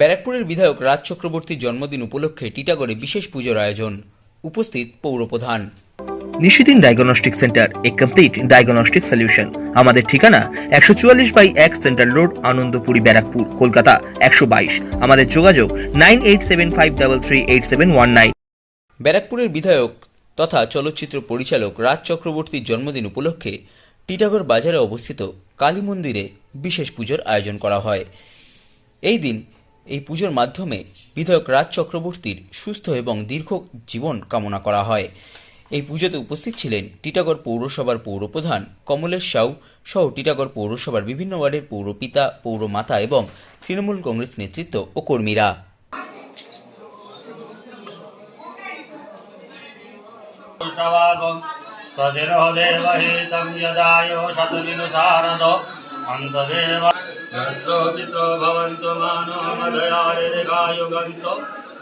ব্যারাকপুরের বিধায়ক রাজ চক্রবর্তীর জন্মদিন উপলক্ষে টিটাগড়ে বিশেষ পুজোর আয়োজন। উপস্থিত পৌরপ্রধান নিশিদিন ডায়াগনস্টিক সেন্টার এ কমপ্লিট ডায়াগনস্টিক সলিউশন আমাদের ঠিকানা একশো চুয়াল্লিশ বাই এক সেন্ট্রাল রোড আনন্দপুরি ব্যারাকপুর কলকাতা একশো বাইশ। আমাদের যোগাযোগ nine eight seven five double three eight seven one nine. ব্যারাকপুরের বিধায়ক তথা চলচ্চিত্র পরিচালক রাজ চক্রবর্তীর জন্মদিন উপলক্ষে টিটাগড় বাজারে অবস্থিত কালী মন্দিরে বিশেষ পুজোর আয়োজন করা হয়। এই দিন এই পুজোর মাধ্যমে বিধায়ক রাজ চক্রবর্তীর সুস্থ এবং দীর্ঘ জীবন কামনা করা হয় এই পুজোতে উপস্থিত ছিলেন টিটাগড় পৌরসভার পৌরপ্রধান কমলেশ সাউ সহ টিটাগড় পৌরসভার বিভিন্ন ওয়ার্ডের পৌরপিতা পৌরমাতা এবং তৃণমূল কংগ্রেস নেতৃত্ব ও কর্মীরা पुष्टवागं स्वजिरो देवहितं यदायो शतनिनुसारदो अन्तदेव यत्रो पित्रो भवन्तु मानो मदयारिगायुगन्तो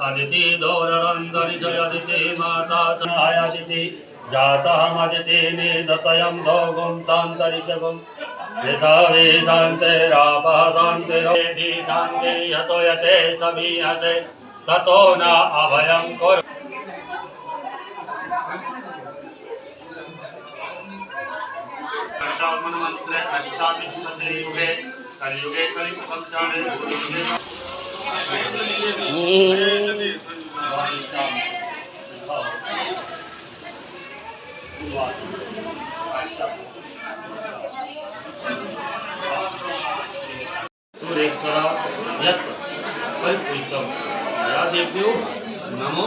अदिति दोररन्तरिजयदिति माता सहायदिति जातमदिति निदतयं भोगुं सान्तरिजगुं यथा वेदान्तेरापः शान्तिरोधि शान्ति यतो यते समीहसे ततो न अभयं कुरु दशात्मन मंत्र अष्टाविशुगे कलयुगे कलि सूर्येश्वरा यत् परिपुष्टम या देव्यो नमो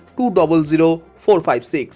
two double zero four five six